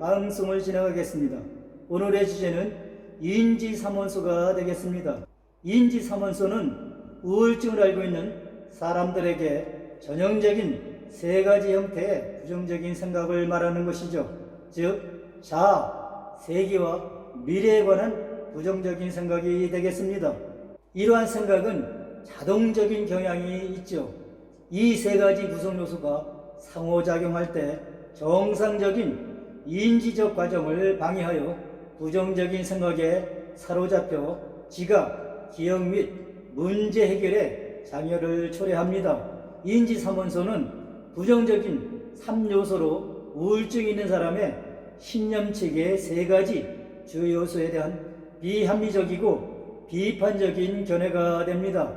방송을 진행하겠습니다. 오늘의 주제는 인지삼원소가 되겠습니다. 인지삼원소는 우울증을 앓고 있는 사람들에게 전형적인 세 가지 형태의 부정적인 생각을 말하는 것이죠. 즉, 자, 세계와 미래에 관한 부정적인 생각이 되겠습니다. 이러한 생각은 자동적인 경향이 있죠. 이 세 가지 구성 요소가 상호작용할 때 정상적인 인지적 과정을 방해하여 부정적인 생각에 사로잡혀 지각, 기억 및 문제 해결에 장애를 초래합니다. 인지삼원소는 부정적인 3요소로 우울증이 있는 사람의 신념체계의 세 가지 주요 요소에 대한 비합리적이고 비판적인 견해가 됩니다.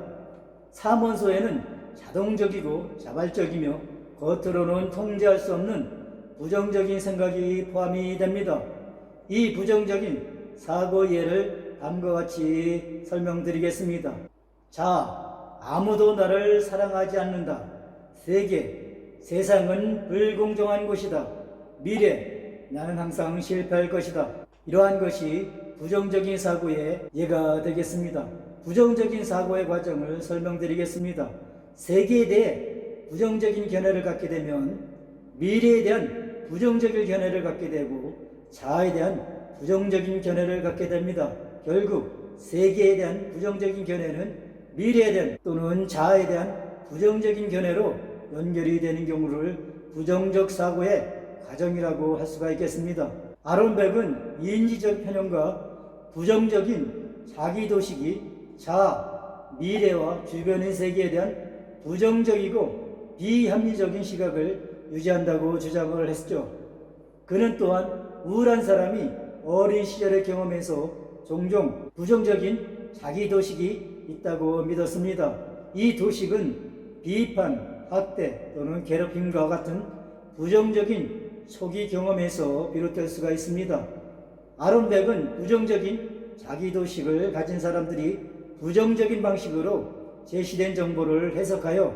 삼원소에는 자동적이고 자발적이며 겉으로는 통제할 수 없는 부정적인 생각이 포함이 됩니다. 이 부정적인 사고 예를 다음과 같이 설명드리겠습니다. 자, 아무도 나를 사랑하지 않는다. 세계, 세상은 불공정한 곳이다. 미래, 나는 항상 실패할 것이다. 이러한 것이 부정적인 사고의 예가 되겠습니다. 부정적인 사고의 과정을 설명드리겠습니다. 세계에 대해 부정적인 견해를 갖게 되면 미래에 대한 부정적인 견해를 갖게 되고 자아에 대한 부정적인 견해를 갖게 됩니다. 결국 세계에 대한 부정적인 견해는 미래에 대한 또는 자아에 대한 부정적인 견해로 연결이 되는 경우를 부정적 사고의 과정이라고 할 수가 있겠습니다. 아론백은 인지적 편향과 부정적인 자기도식이 자아, 미래와 주변의 세계에 대한 부정적이고 비합리적인 시각을 유지한다고 주장을 했죠. 그는 또한 우울한 사람이 어린 시절의 경험에서 종종 부정적인 자기 도식이 있다고 믿었습니다. 이 도식은 비판, 학대 또는 괴롭힘과 같은 부정적인 초기 경험에서 비롯될 수가 있습니다. 아론백은 부정적인 자기 도식을 가진 사람들이 부정적인 방식으로 제시된 정보를 해석하여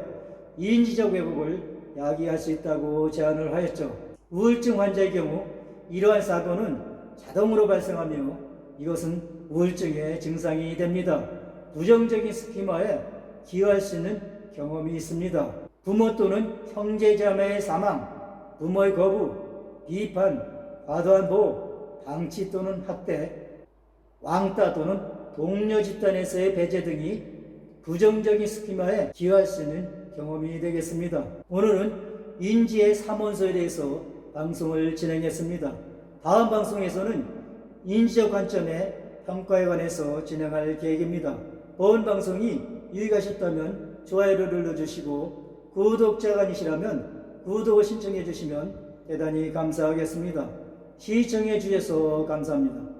인지적 왜곡을 야기할 수 있다고 제안을 하였죠. 우울증 환자의 경우 이러한 사고는 자동으로 발생하며 이것은 우울증의 증상이 됩니다. 부정적인 스키마에 기여할 수 있는 경험이 있습니다. 부모 또는 형제자매의 사망, 부모의 거부, 비판, 과도한 보호, 방치 또는 학대, 왕따 또는 동료 집단에서의 배제 등이 부정적인 스키마에 기여할 수 있는 경험이 되겠습니다. 오늘은 인지의 삼원소에 대해서 방송을 진행했습니다. 다음 방송에서는 인지적 관점의 평가에 관해서 진행할 계획입니다. 본 방송이 유익하셨다면 좋아요를 눌러주시고 구독자가 아니시라면 구독을 신청해 주시면 대단히 감사하겠습니다. 시청해 주셔서 감사합니다.